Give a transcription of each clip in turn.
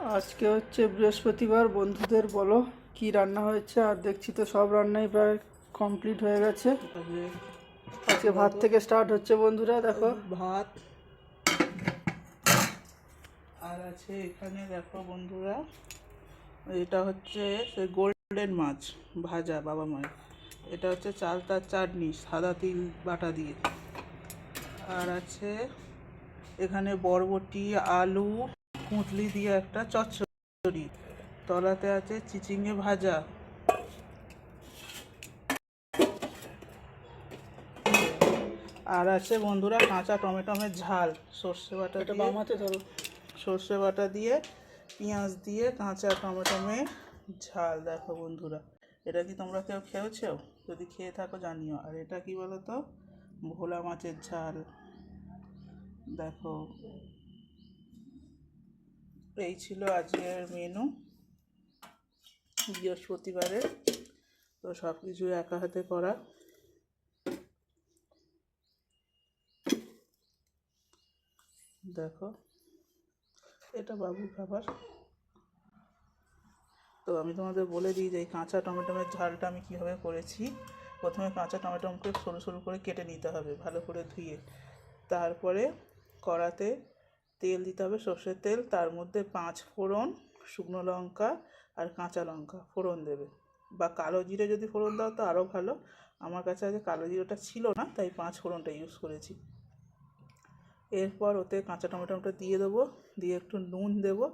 আজকে হচ্ছে বৃহস্পতিবার, বন্ধুদের বলো কি রান্না হয়েছে? আর দেখছি তো সব রান্নাই প্রায় কমপ্লিট হয়ে গেছে। আজকে ভাত থেকে স্টার্ট হচ্ছে বন্ধুরা, দেখো। ভাত। আর আছে এখানে, দেখো বন্ধুরা, এটা হচ্ছে গোল্ডেন মাছ, ভাজা, বাবা মায়ের। এটা হচ্ছে চালতার চাটনি, সাদা তিল বাটা দিয়ে। আর আছে এখানে বরবটি, আলু কুঁতলি দিয়ে একটা চচ্চড়ি। তলাতে আছে চিচিঙে ভাজা। আর আছে বন্ধুরা কাঁচা টমেটোমের ঝাল। সর্ষে বাটা বামাতে ধরো। সর্ষে বাটা দিয়ে পেঁয়াজ দিয়ে কাঁচা টমেটোমে ঝাল। দেখো বন্ধুরা এটা কি তোমরা কেউ খেয়েছো? যদি খেয়ে থাকো জানিও। আর এটা কি বলো তো ভোলা মাছের ঝাল। দেখো এই ছিল আজকের মেনু বৃহস্পতিবারের তো সব কিছু একা হাতে করা। দেখো, এটা বাবুর খাবার। তো আমি তোমাদের বলে দিই যে এই কাঁচা টমেটোমের ঝালটা আমি কীভাবে করেছি। প্রথমে কাঁচা টমেটোমকে সরু সরু করে কেটে নিতে হবে, ভালো করে ধুয়ে। তারপরে কড়াতে তেল দিতে হবে সর্ষের তেল, তার মধ্যে পাঁচ ফোড়ন, শুকনো লঙ্কা আর কাঁচা লঙ্কা ফোড়ন দেবে। বা কালো জিরে যদি ফোড়ন দাও তো আরও ভালো। আমার কাছে আগে কালো জিরেটা ছিল না, তাই পাঁচ ফোড়নটা ইউজ করেছি। এরপর ওতে কাঁচা টমেটোটা দিয়ে দেবো, দিয়ে একটু নুন দেবো,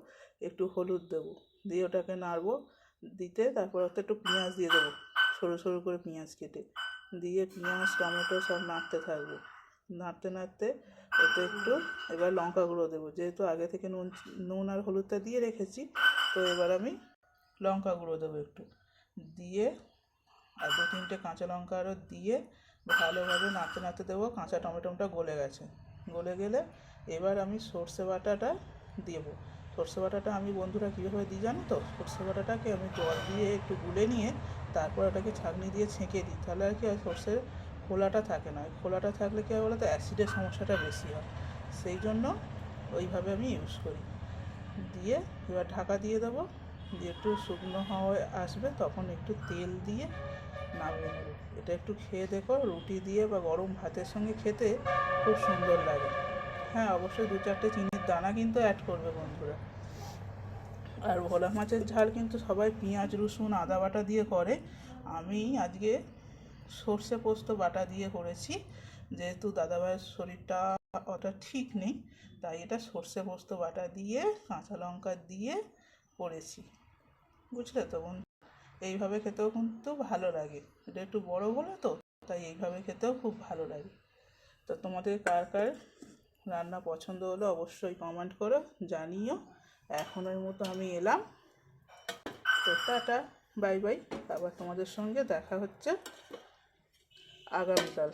একটু হলুদ দেবো। দিয়ে ওটাকে নাড়বো, দিতে তারপর ওতে একটু পেঁয়াজ দিয়ে দেবো, সরু সরু করে পেঁয়াজ কেটে। দিয়ে পেঁয়াজ, টমেটো সব নাড়তে থাকব। নাড়তে নাড়তে ওতে একটু এবার লঙ্কা গুঁড়ো দেবো। যেহেতু আগে থেকে নুন নুন আর হলুদটা দিয়ে রেখেছি, তো এবার আমি লঙ্কা গুঁড়ো দেবো একটু। দিয়ে আর দু তিনটে কাঁচা লঙ্কা আরও দিয়ে ভালোভাবে নাড়তে নাড়তে দেবো, কাঁচা টমেটোটা গলে গেছে। গলে গেলে এবার আমি সর্ষে বাটাটা দেবো। সর্ষে বাটাটা আমি বন্ধুরা কীভাবে দিই জানো তো? সর্ষে বাটাটাকে আমি জল দিয়ে একটু গুলে নিয়ে তারপর ওটাকে ছাঁকনি দিয়ে ছেঁকে দিই। তাহলে আর কি আর সর্ষের খোলাটা থাকে না। খোলাটা থাকলে কী হয় বলো তো অ্যাসিডের সমস্যাটা বেশি হয়। সেই জন্য ওইভাবে আমি ইউজ করি। দিয়ে এবার ঢাকা দিয়ে দেবো। দিয়ে একটু শুকনো হাওয়ায় আসবে, তখন একটু তেল দিয়ে নামিয়ে নেব। এটা একটু খেয়ে দেখো, রুটি দিয়ে বা গরম ভাতের সঙ্গে খেতে খুব সুন্দর লাগে। হ্যাঁ অবশ্যই দু চারটে চিনির দানা কিন্তু অ্যাড করবে বন্ধুরা। আর ভোলা মাছের ঝাল কিন্তু সবাই পেঁয়াজ, রসুন, আদা বাটা দিয়ে করে। আমি আজকে সর্ষে পোস্ত বাটা দিয়ে করেছি। যেহেতু দাদাভাইয়ের শরীরটা অতটা ঠিক নেই, তাই এটা সর্ষে পোস্ত বাটা দিয়ে, কাঁচা লঙ্কা দিয়ে করেছি। বুঝলে তো বন্ধু? এইভাবে খেতেও কিন্তু ভালো লাগে। এটা একটু বড় বলে তো, তাই এইভাবে খেতেও খুব ভালো লাগে। তো তোমাদের কার কার রান্না পছন্দ হলে অবশ্যই কমেন্ট করো, জানিও। এখনের মতো আমি এলাম। তো টাটা, বাই বাই। আবার তোমাদের সঙ্গে দেখা হচ্ছে। আগামীকাল